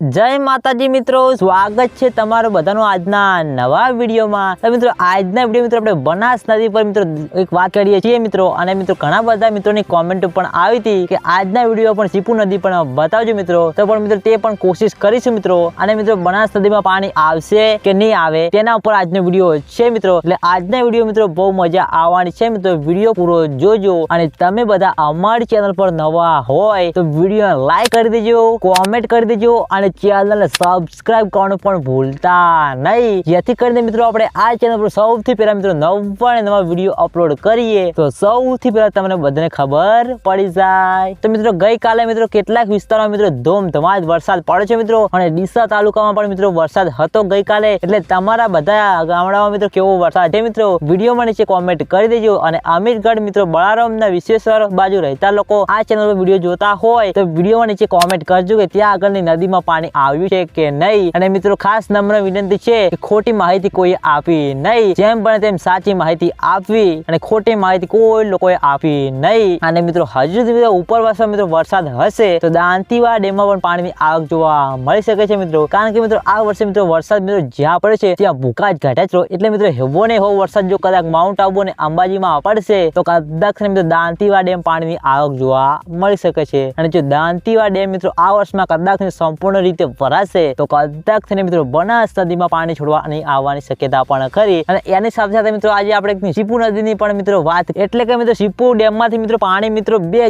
જય માતાજી મિત્રો, સ્વાગત છે તમારું બધાનું આજના નવા વિડીયોમાં. મિત્રો, આજના વીડિયો મિત્રો આપણે બનાસ નદી પર મિત્રો એક વાત કરીએ છીએ મિત્રો, અને મિત્રો ઘણા બધા મિત્રોની કોમેન્ટ પણ આવી હતી કે આજના વીડિયો પણ સીપુ નદી પણ બતાવજો મિત્રો. તો પણ મિત્રો તે પણ કોશિશ કરીશું મિત્રો, અને મિત્રો બનાસ નદીમાં પાણી આવશે કે નહીં આવે તેના ઉપર આજનો વીડિયો છે મિત્રો. એટલે આજના વીડિયો મિત્રો બહુ મજા આવવાની છે મિત્રો. વીડિયો પૂરો જોજો, અને તમે બધા અમારી ચેનલ પર નવા હોય તો વીડિયો લાઈક કરી દેજો કોમેન્ટ કરી દેજો, અને ચેનલને સબસ્ક્રાઇબ કરવાનું પણ ભૂલતા નહીં. જેથી કરીને મિત્રો આપણે આ ચેનલ પર સૌથી પહેલા મિત્રો નવા નવા વીડિયો અપલોડ કરીએ, તો સૌથી પહેલા તમને બધાને ખબર પડી જાય. તો મિત્રો ગઈકાલે મિત્રો કેટલાક વિસ્તારોમાં મિત્રો ધોમધમાજ વરસાદ પડે છે મિત્રો. અને ડીસા તાલુકામાં પણ મિત્રો વરસાદ હતો ગઈકાલે. એટલે તમારા બધા ગામડામાં મિત્રો કેવો વરસાદ છે મિત્રો? વિડીયોમાં નીચે કોમેન્ટ કરી દેજો. અને અમીરગઢ મિત્રો બળારામના વિશ્વેશ્વર બાજુ રહેતા લોકો આ ચેનલ પર વીડિયો જોતા હોય, તો વિડીયોમાં નીચે કોમેન્ટ કરજો કે ત્યાં આગળની નદીમાં પાણી આવ્યું છે કે નહીં? અને મિત્રો, ખાસ નમ્ર વિનંતી છે કે ખોટી માહિતી કોઈ આપી નહીં. જેમ પણ તેમ સાચી માહિતી આપવી અને ખોટી માહિતી કોઈ લોકોએ આપી નહીં. અને મિત્રો, હજુ મિત્રો ઉપર વર્ષમાં મિત્રો વરસાદ હશે, તો દાંતીવા ડેમમાં પણ પાણીની આવક જોવા મળી શકે છે મિત્રો. કારણ કે મિત્રો, આ વર્ષે મિત્રો વરસાદ મિત્રો જ્યાં પડે છે, ત્યાં ભૂકા જ ઘાટા એટલે મિત્રો, હેવો ને હો વરસાદ જો કદાચ માઉન્ટ આબુ અને અંબાજીમાં પડશે, તો કદાચ મિત્રો દાંતીવા ડેમ પાણીની આવક જોવા મળી શકે છે. અને જો દાંતીવા ડેમ મિત્રો આ વર્ષમાં કદાચ સંપૂર્ણ રીતે ભરાશે તો કદાચ મિત્રો બનાસ નદીમાં પાણી છોડવાની આવવાની શક્યતા પણ ખરી. અને એની સાથે સાથે મિત્રો આજે આપણે સીપુ નદીની પણ મિત્રો વાત, એટલે કે મિત્રો સીપુ ડેમમાંથી મિત્રો પાણી મિત્રો બે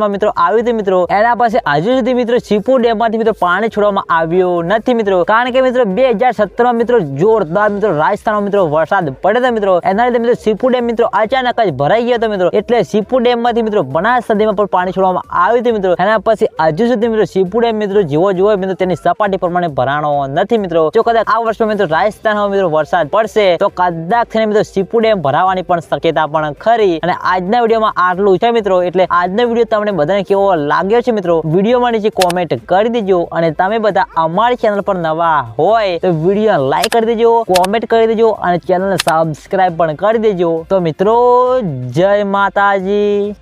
માં મિત્રો આવ્યું હતું મિત્રો, એના પાસે હજુ સુધી મિત્રો સીપુ ડેમમાંથી મિત્રો પાણી છોડવામાં આવ્યું નથી મિત્રો. કારણ કે મિત્રો બે સત્તરમાં મિત્રો જોરદાર મિત્રો રાજસ્થાનમાં મિત્રો વરસાદ પડ્યો હતો મિત્રો. એના લીધે મિત્રો સીપુ ડેમ મિત્રો અચાનક જ ભરાઈ ગયો હતો મિત્રો. એટલે સીપુ ડેમમાંથી મિત્રો બનાસ નદીમાં પણ પાણી છોડવામાં આવ્યું હતું મિત્રો. એના પછી હજુ સુધી મિત્રો સીપુ ડેમ મિત્રો જેવો જોવો મિત્રો તેની સપાટી પ્રમાણે ભરાણો નથી મિત્રો. જો કદાચ આ વર્ષમાં મિત્રો રાજસ્થાનમાં મિત્રો વરસાદ પડશે, તો કદાચ થઈને મિત્રો સીપુ ડેમ ભરાવાની પણ શક્યતા પણ ખરી. અને આજના વિડીયોમાં આટલું છે મિત્રો, એટલે આજનો વીડિયો તમને બધાને કેવો લાગ્યો છે મિત્રો, વિડીયોમાં નીચે કોમેન્ટ કરી દેજો. અને તમે બધા અમારી ચેનલ પર નવા હોય, તો વીડિયો લાઈક કરી દેજો કોમેન્ટ કરી દેજો, અને ચેનલને સબસ્ક્રાઇબ પણ કરી દેજો. તો મિત્રો, જય માતાજી.